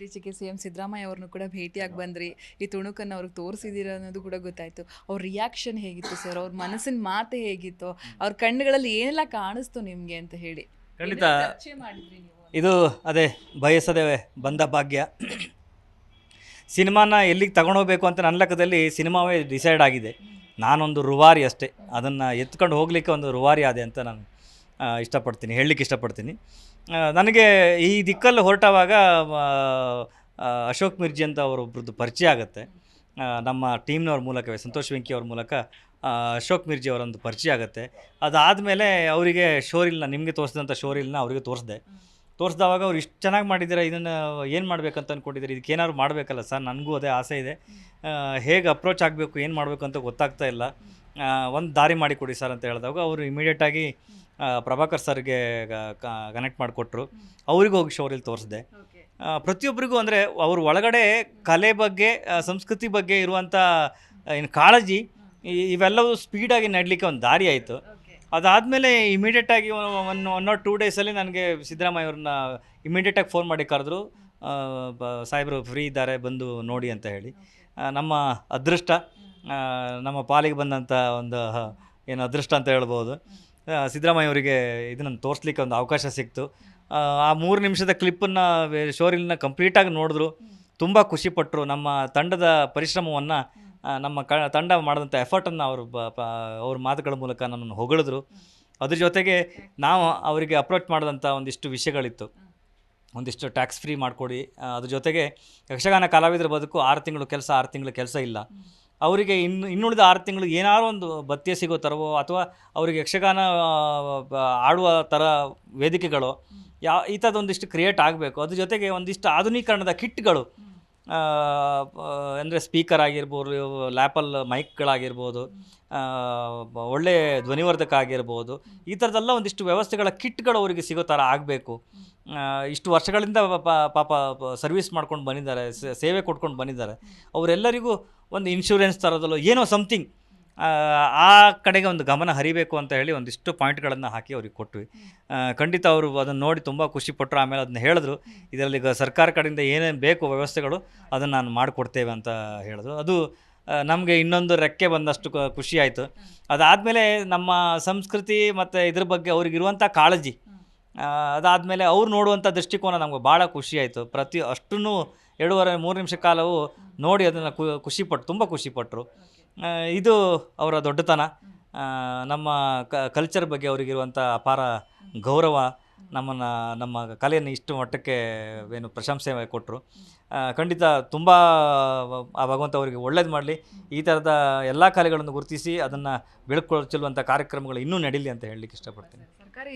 ಇತ್ತೀಚೆಗೆ C M Siddaramaiah ಅವ್ರನ್ನು ಕೂಡ ಭೇಟಿಯಾಗಿ ಬಂದ್ರಿ. ಈ ತುಣುಕನ್ನು ಅವ್ರಿಗೆ ತೋರಿಸಿದ್ದೀರ ಅನ್ನೋದು ಕೂಡ ಗೊತ್ತಾಯ್ತು. ಅವ್ರ ರಿಯಾಕ್ಷನ್ ಹೇಗಿತ್ತು ಸರ್ ಅವ್ರ ಮನಸ್ಸಿನ ಮಾತು ಹೇಗಿತ್ತು? ಅವ್ರ ಕಣ್ಣುಗಳಲ್ಲಿ ಏನೆಲ್ಲ ಕಾಣಿಸ್ತು ನಿಮಗೆ ಅಂತ ಹೇಳಿ. ಖಂಡಿತ. ಇದು ಅದೇ ಬಯಸದೆ ಬಂದ ಭಾಗ್ಯ. ಸಿನಿಮಾನ ಎಲ್ಲಿಗೆ ತಗೊಂಡೋಗ್ಬೇಕು ಅಂತ ನನ್ನ ಲೆಕ್ಕದಲ್ಲಿ ಸಿನಿಮಾವೇ ಡಿಸೈಡ್ ಆಗಿದೆ. ನಾನೊಂದು ರುವಾರಿ ಅಷ್ಟೇ. ಅದನ್ನು ಎತ್ಕೊಂಡು ಹೋಗಲಿಕ್ಕೆ ಒಂದು ರುವಾರಿ ಆದೆ ಅಂತ ನಾನು ಇಷ್ಟಪಡ್ತೀನಿ, ಹೇಳಲಿಕ್ಕೆ ಇಷ್ಟಪಡ್ತೀನಿ. ನನಗೆ ಈ ದಿಕ್ಕಲ್ಲಿ ಹೊರಟವಾಗ ಅಶೋಕ್ ಮಿರ್ಜಿ ಅಂತ ಅವರೊಬ್ಬರದ್ದು ಪರಿಚಯ ಆಗುತ್ತೆ. ನಮ್ಮ ಟೀಮ್ನವ್ರ ಮೂಲಕವೇ, ಸಂತೋಷ್ ವೆಂಕಿ ಅವ್ರ ಮೂಲಕ ಅಶೋಕ್ ಮಿರ್ಜಿ ಅವರೊಂದು ಪರಿಚಯ ಆಗುತ್ತೆ. ಅದಾದಮೇಲೆ ಅವರಿಗೆ ಶೋರಿಲ್ನ, ನಿಮಗೆ ತೋರಿಸಿದಂಥ ಶೋರಿಲ್ನ ಅವರಿಗೆ ತೋರಿಸಿದೆ. ತೋರಿಸಿದವಾಗ ಅವ್ರು ಇಷ್ಟು ಚೆನ್ನಾಗಿ ಮಾಡಿದ್ದೀರಾ, ಇದನ್ನು ಏನು ಮಾಡಬೇಕಂತ ಅಂದ್ಕೊಂಡಿದ್ದೀರಿ ಇದಕ್ಕೆ ಏನಾದ್ರು ಮಾಡಬೇಕಲ್ಲ ಸರ್, ನನಗೂ ಅದೇ ಆಸೆ ಇದೆ. ಹೇಗೆ ಅಪ್ರೋಚ್ ಆಗಬೇಕು, ಏನು ಮಾಡಬೇಕು ಅಂತ ಗೊತ್ತಾಗ್ತಾ ಇಲ್ಲ. ಒಂದು ದಾರಿ ಮಾಡಿ ಕೊಡಿ ಸರ್ ಅಂತ ಹೇಳಿದಾಗ ಅವರು ಇಮಿಡಿಯೇಟಾಗಿ ಪ್ರಭಾಕರ್ ಸರ್ಗೆ ಕನೆಕ್ಟ್ ಮಾಡಿಕೊಟ್ರು. ಅವ್ರಿಗೂ ಹೋಗಿ ಶೋರಿಲ್ ತೋರಿಸಿದೆ. ಪ್ರತಿಯೊಬ್ಬರಿಗೂ ಅಂದರೆ ಅವ್ರ ಒಳಗಡೆ ಕಲೆ ಬಗ್ಗೆ ಸಂಸ್ಕೃತಿ ಬಗ್ಗೆ ಇರುವಂಥ ಏನು ಕಾಳಜಿ ಇವೆಲ್ಲವೂ ಸ್ಪೀಡಾಗಿ ನಡಲಿಕ್ಕೆ ಒಂದು ದಾರಿ ಆಯಿತು. ಅದಾದಮೇಲೆ ಇಮಿಡಿಯೇಟಾಗಿ ಒನ್ ಒನ್ ಆರ್ ಟೂ ಡೇಸಲ್ಲಿ ನನಗೆ ಸಿದ್ದರಾಮಯ್ಯ ಅವ್ರನ್ನ ಇಮಿಡಿಯೇಟಾಗಿ ಫೋನ್ ಮಾಡಿ ಕರೆದ್ರು. ಸಾಹೇಬರು ಫ್ರೀ ಇದ್ದಾರೆ ಬಂದು ನೋಡಿ ಅಂತ ಹೇಳಿ. ನಮ್ಮ ಅದೃಷ್ಟ. ನಮ್ಮ ಪಾಲಿಗೆ ಬಂದಂಥ ಒಂದು ಏನು ಅದೃಷ್ಟ ಅಂತ ಹೇಳ್ಬೋದು. ಸಿದ್ದರಾಮಯ್ಯ ಅವರಿಗೆ ಇದನ್ನು ತೋರಿಸ್ಲಿಕ್ಕೆ ಒಂದು ಅವಕಾಶ ಸಿಕ್ತು. ಆ, ಆ ಮೂರು ನಿಮಿಷದ ಕ್ಲಿಪ್ಪನ್ನು ಶೋರಿಲ್ನ ಕಂಪ್ಲೀಟಾಗಿ ನೋಡಿದ್ರು. ತುಂಬ ಖುಷಿಪಟ್ಟರು ನಮ್ಮ ತಂಡದ ಪರಿಶ್ರಮವನ್ನು ನಮ್ಮ ಕ ತಂಡ ಮಾಡಿದಂಥ ಎಫರ್ಟನ್ನು ಅವರು ಬ ಪ ಅವ್ರ ಮಾತುಗಳ ಮೂಲಕ ನನ್ನನ್ನು ಹೊಗಳಿದ್ರು. ಅದ್ರ ಜೊತೆಗೆ ನಾವು ಅವರಿಗೆ ಅಪ್ರೋಚ್ ಮಾಡಿದಂಥ ಒಂದಿಷ್ಟು ವಿಷಯಗಳಿತ್ತು. ಒಂದಿಷ್ಟು ಟ್ಯಾಕ್ಸ್ ಫ್ರೀ ಮಾಡಿಕೊಡಿ. ಅದ್ರ ಜೊತೆಗೆ ಯಕ್ಷಗಾನ ಕಲಾವಿದರ ಬದುಕು ಆರು ತಿಂಗಳು ಕೆಲಸ ಆರು ತಿಂಗಳು ಕೆಲಸ ಇಲ್ಲ. ಅವರಿಗೆ ಇನ್ನು ಇನ್ನುಳಿದ ಆರು ತಿಂಗಳು ಏನಾದ್ರು ಒಂದು ಭತ್ಯೆ ಸಿಗೋ ಥರವೋ ಅಥವಾ ಅವರಿಗೆ ಯಕ್ಷಗಾನ ಆಡುವ ಥರ ವೇದಿಕೆಗಳು ಯಾ ಈ ಥರದೊಂದಿಷ್ಟು ಕ್ರಿಯೇಟ್ ಆಗಬೇಕು. ಅದ್ರ ಜೊತೆಗೆ ಒಂದಿಷ್ಟು ಆಧುನೀಕರಣದ ಕಿಟ್ಗಳು ಅಂದರೆ ಸ್ಪೀಕರ್ ಆಗಿರ್ಬೋದು ಲ್ಯಾಪಲ್ ಮೈಕ್ಗಳಾಗಿರ್ಬೋದು ಒಳ್ಳೆ ಧ್ವನಿವರ್ಧಕ ಆಗಿರ್ಬೋದು, ಈ ಥರದ್ದೆಲ್ಲ ಒಂದಿಷ್ಟು ವ್ಯವಸ್ಥೆಗಳ ಕಿಟ್ಗಳು ಅವರಿಗೆ ಸಿಗೋ ಥರ ಆಗಬೇಕು. ಇಷ್ಟು ವರ್ಷಗಳಿಂದ ಪಾಪ ಸರ್ವಿಸ್ ಮಾಡ್ಕೊಂಡು ಬಂದಿದ್ದಾರೆ ಸೇವೆ ಕೊಟ್ಕೊಂಡು ಬಂದಿದ್ದಾರೆ. ಅವರೆಲ್ಲರಿಗೂ ಒಂದು ಇನ್ಶೂರೆನ್ಸ್ ಥರದಲ್ಲೋ ಏನೋ ಸಮಥಿಂಗ್ ಆ ಕಡೆಗೆ ಒಂದು ಗಮನ ಹರಿಬೇಕು ಅಂತ ಹೇಳಿ ಒಂದಿಷ್ಟು ಪಾಯಿಂಟ್ಗಳನ್ನು ಹಾಕಿ ಅವ್ರಿಗೆ ಕೊಟ್ವಿ. ಖಂಡಿತ ಅವರು ಅದನ್ನು ನೋಡಿ ತುಂಬ ಖುಷಿಪಟ್ಟರು ಆಮೇಲೆ ಅದನ್ನ ಹೇಳಿದ್ರು. ಇದರಲ್ಲಿ ಸರ್ಕಾರ ಕಡೆಯಿಂದ ಏನೇನು ಬೇಕು ವ್ಯವಸ್ಥೆಗಳು ಅದನ್ನು ನಾನು ಮಾಡಿಕೊಡ್ತೇವೆ ಅಂತ ಹೇಳಿದ್ರು. ಅದು ನಮಗೆ ಇನ್ನೊಂದು ರೆಕ್ಕೆ ಬಂದಷ್ಟು ಖುಷಿ ಆಯಿತು. ಅದಾದಮೇಲೆ ನಮ್ಮ ಸಂಸ್ಕೃತಿ ಮತ್ತು ಇದ್ರ ಬಗ್ಗೆ ಅವ್ರಿಗಿರುವಂಥ ಕಾಳಜಿ ಅದಾದಮೇಲೆ ಅವ್ರು ನೋಡುವಂಥ ದೃಷ್ಟಿಕೋನ ನಮ್ಗೆ ಭಾಳ ಖುಷಿ ಆಯಿತು. ಪ್ರತಿ ಅಷ್ಟೂ ಎರಡೂವರೆ, ಮೂರು ನಿಮಿಷ ಕಾಲವು ನೋಡಿ ಅದನ್ನು ಖುಷಿಪಟ್ಟು ತುಂಬ ಖುಷಿಪಟ್ಟರು ಇದು ಅವರ ದೊಡ್ಡತನ. ನಮ್ಮ ಕಲ್ಚರ್ ಬಗ್ಗೆ ಅವರಿಗಿರುವಂಥ ಅಪಾರ ಗೌರವ ನಮ್ಮನ್ನು, ನಮ್ಮ ಕಲೆಯನ್ನು ಇಷ್ಟು ಮಟ್ಟಕ್ಕೆ ಏನು ಪ್ರಶಂಸೆ ಕೊಟ್ಟರು ಖಂಡಿತ ತುಂಬ ಆ ಭಗವಂತ ಅವರಿಗೆ ಒಳ್ಳೇದು ಮಾಡಲಿ. ಈ ಥರದ ಎಲ್ಲ ಕಲೆಗಳನ್ನು ಗುರುತಿಸಿ ಅದನ್ನು ಬೆಳ್ಕೊಳ್ಚುವಂಥ ಕಾರ್ಯಕ್ರಮಗಳು ಇನ್ನೂ ನಡೀಲಿ ಅಂತ ಹೇಳಲಿಕ್ಕೆ ಇಷ್ಟಪಡ್ತೀನಿ.